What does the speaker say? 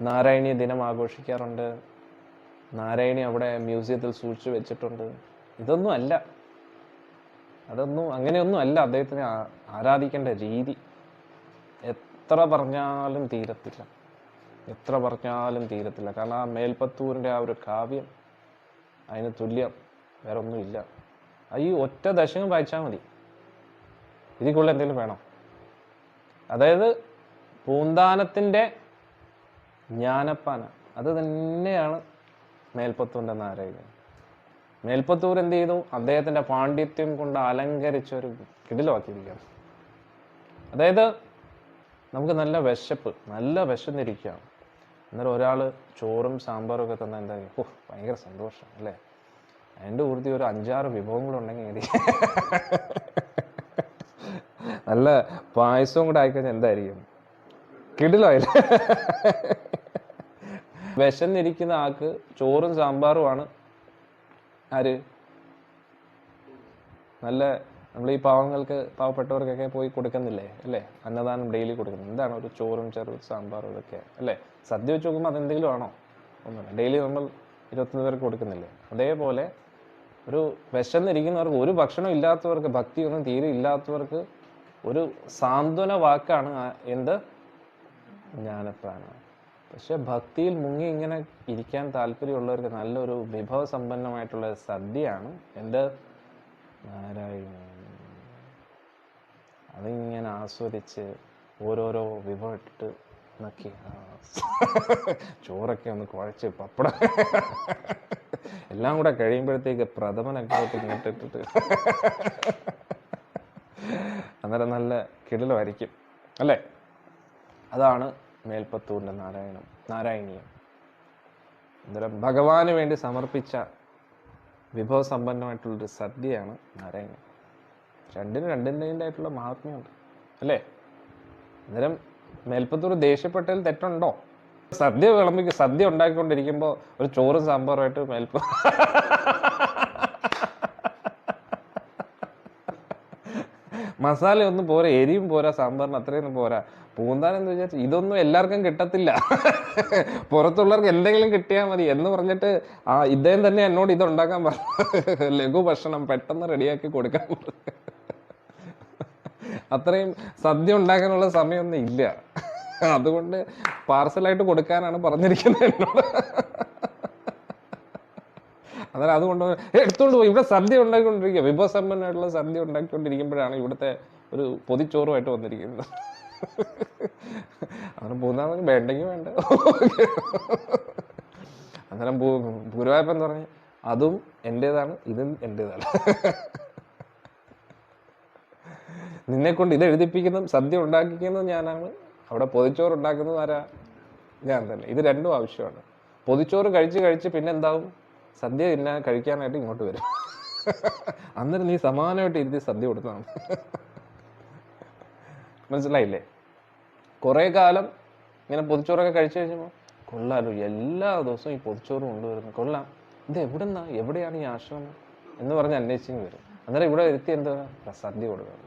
നാരായണീയ ദിനം ആഘോഷിക്കാറുണ്ട്. നാരായണി അവിടെ മ്യൂസിയത്തിൽ സൂക്ഷിച്ചു വെച്ചിട്ടുണ്ട്. ഇതൊന്നും അല്ല. അതൊന്നും അങ്ങനെയൊന്നും അല്ല അദ്ദേഹത്തിനെ ആരാധിക്കേണ്ട രീതി. എത്ര പറഞ്ഞാലും തീരത്തില്ല. എത്ര പറഞ്ഞാലും തീരത്തില്ല. കാരണം ആ മേൽപ്പത്തൂരിന്റെ ആ ഒരു കാവ്യം അതിന് തുല്യം. വേറെ ഒന്നുമില്ല. ഈ ഒറ്റ ദശകം വായിച്ചാൽ മതി. ഇതിക്കുള്ള എന്തെങ്കിലും വേണം? അതായത് പൂന്താനത്തിന്റെ ജ്ഞാനപ്പാന. അത് തന്നെയാണ് മേൽപ്പത്തൂരിന്റെ നാരായണൻ മേൽപ്പത്തൂർ എന്ത് ചെയ്തു? അദ്ദേഹത്തിന്റെ പാണ്ഡിത്യം കൊണ്ട് അലങ്കരിച്ച ഒരു കിടിലമാക്കിയിരിക്കുകയാണ്. അതായത് നമുക്ക് നല്ല വിശപ്പ് നല്ല വിശന്നിരിക്കുകയാണ്. അന്നേരം ഒരാൾ ചോറും സാമ്പാറും ഒക്കെ തന്നെ എന്താ ഓ ഭയങ്കര സന്തോഷം അല്ലേ? അതിന്റെ കൂടുതൽ ഒരു അഞ്ചാറ് വിഭവങ്ങളുണ്ടെങ്കിൽ നല്ല പായസവും കൂടെ ആയിക്കഴിഞ്ഞാൽ എന്തായിരിക്കും? കിടിലായില്ലേ വിശന്നിരിക്കുന്ന ആൾക്ക് ചോറും സാമ്പാറുമാണ്. ആര്? നല്ല നമ്മൾ ഈ പാവങ്ങൾക്ക് പാവപ്പെട്ടവർക്കൊക്കെ പോയി കൊടുക്കുന്നില്ലേ? അല്ലേ? അന്നദാനം ഡെയിലി കൊടുക്കുന്നത് എന്താണ് ഒരു ചോറും ചെറു സാമ്പാറും ഇതൊക്കെ? അല്ലേ? സദ്യ വെച്ച് നോക്കുമ്പോൾ അതെന്തെങ്കിലും ആണോ? ഒന്നുമില്ല. ഡെയിലി നമ്മൾ ഇരുപത്തൊന്ന് പേർക്ക് കൊടുക്കുന്നില്ലേ? അതേപോലെ ഒരു വിശന്നിരിക്കുന്നവർക്ക് ഒരു ഭക്ഷണം ഇല്ലാത്തവർക്ക് ഭക്തിയൊന്നും തീരെ ഇല്ലാത്തവർക്ക് ഒരു സാന്ത്വന വാക്കാണ് എന്ത്? ജ്ഞാനപ്രാണം പക്ഷെ ഭക്തിയിൽ മുങ്ങി ഇങ്ങനെ ഇരിക്കാൻ താല്പര്യമുള്ളവർക്ക് നല്ലൊരു വിഭവ സമ്പന്നമായിട്ടുള്ള സദ്യയാണ് എന്റെ നാരായണ അതിങ്ങനെ ആസ്വദിച്ച് ഓരോരോ വിഭവം ഇട്ടിട്ട് നക്കി. ചോറൊക്കെ ഒന്ന് കുഴച്ച് പപ്പട. എല്ലാം കൂടെ കഴിയുമ്പോഴത്തേക്ക് പ്രഥമനൊക്കെ ഇങ്ങോട്ട് അന്നേരം നല്ല കിടിലമായിരിക്കും. അല്ലേ? അതാണ് മേൽപ്പത്തൂരിന്റെ നാരായണം നാരായണീയം. അന്നേരം ഭഗവാന് വേണ്ടി സമർപ്പിച്ച വിഭവസമ്പന്നമായിട്ടുള്ളൊരു സദ്യയാണ് നാരായണൻ. രണ്ടിനും രണ്ടിന്റെതായിട്ടുള്ള മഹാത്മ്യമുണ്ട് അല്ലേ? അന്നേരം മേൽപ്പത്തൂർ ദേഷ്യപ്പെട്ടതിൽ തെറ്റുണ്ടോ? സദ്യ വിളമ്പിക്ക് സദ്യ ഉണ്ടാക്കിക്കൊണ്ടിരിക്കുമ്പോൾ ഒരു ചോറും സാമ്പാറുമായിട്ട് മേൽപ്പ മസാല ഒന്നും പോരാ എരിയും പോരാ സാമ്പാറിന് അത്രയൊന്നും പോരാ. പൂന്താനം എന്ന് വിചാരിച്ചു ഇതൊന്നും എല്ലാവർക്കും കിട്ടത്തില്ല. പുറത്തുള്ളവർക്ക് എന്തെങ്കിലും കിട്ടിയാൽ മതി എന്ന് പറഞ്ഞിട്ട് ആ ഇദ്ദേഹം തന്നെ എന്നോട് ഇതുണ്ടാക്കാൻ പറഞ്ഞു. ലഘു ഭക്ഷണം പെട്ടെന്ന് റെഡിയാക്കി കൊടുക്കാൻ പറഞ്ഞു. അത്രയും സദ്യ ഉണ്ടാക്കാനുള്ള സമയമൊന്നും ഇല്ല. അതുകൊണ്ട് പാർസലായിട്ട് കൊടുക്കാനാണ് പറഞ്ഞിരിക്കുന്നത് എന്നോട്. അന്നേരം അതുകൊണ്ട് എടുത്തുകൊണ്ട് പോയി. ഇവിടെ സദ്യ ഉണ്ടാക്കിക്കൊണ്ടിരിക്കുക. വിഭവസമ്പന്നമായിട്ടുള്ള സദ്യ ഉണ്ടാക്കിക്കൊണ്ടിരിക്കുമ്പോഴാണ് ഇവിടുത്തെ ഒരു പൊതിച്ചോറുമായിട്ട് വന്നിരിക്കുന്നത്. അന്നേരം പോകുന്ന വേണ്ടെങ്കിൽ വേണ്ട. അന്നേരം ഗുരുവായൂരപ്പൻ എന്ന് അതും എന്റേതാണ് ഇതും എന്റേതാണ് നിന്നെ കൊണ്ട് ഇത് എഴുതിപ്പിക്കുന്നതും സദ്യ ഉണ്ടാക്കിക്കുന്നതും ഞാനാണ്. അവിടെ പൊതിച്ചോറ് ഉണ്ടാക്കുന്നത് ആരാ? ഞാൻ തന്നെ. ഇത് രണ്ടും ആവശ്യമാണ്. പൊതിച്ചോറ് കഴിച്ച് കഴിച്ച് പിന്നെ എന്താവും സദ്യ തിന്നാൻ കഴിക്കാനായിട്ട് ഇങ്ങോട്ട് വരും. അന്നേരം നീ സമാനമായിട്ട് ഇരുത്തി സദ്യ കൊടുത്താണ് മനസ്സിലായില്ലേ? കുറേ കാലം ഇങ്ങനെ പൊതിച്ചോറൊക്കെ കഴിച്ചു കഴിഞ്ഞപ്പോൾ കൊള്ളാലോ എല്ലാ ദിവസവും ഈ പൊതിച്ചോറ് കൊണ്ടുവരുന്നു. കൊള്ളാം. ഇത് എവിടെന്നാ? എവിടെയാണ് ഈ ആശ്രമം? എന്ന് പറഞ്ഞ് അന്വേഷിച്ചു വരും. അന്നേരം ഇവിടെ ഇരുത്തി എന്താ സദ്യ കൊടുക്കണം.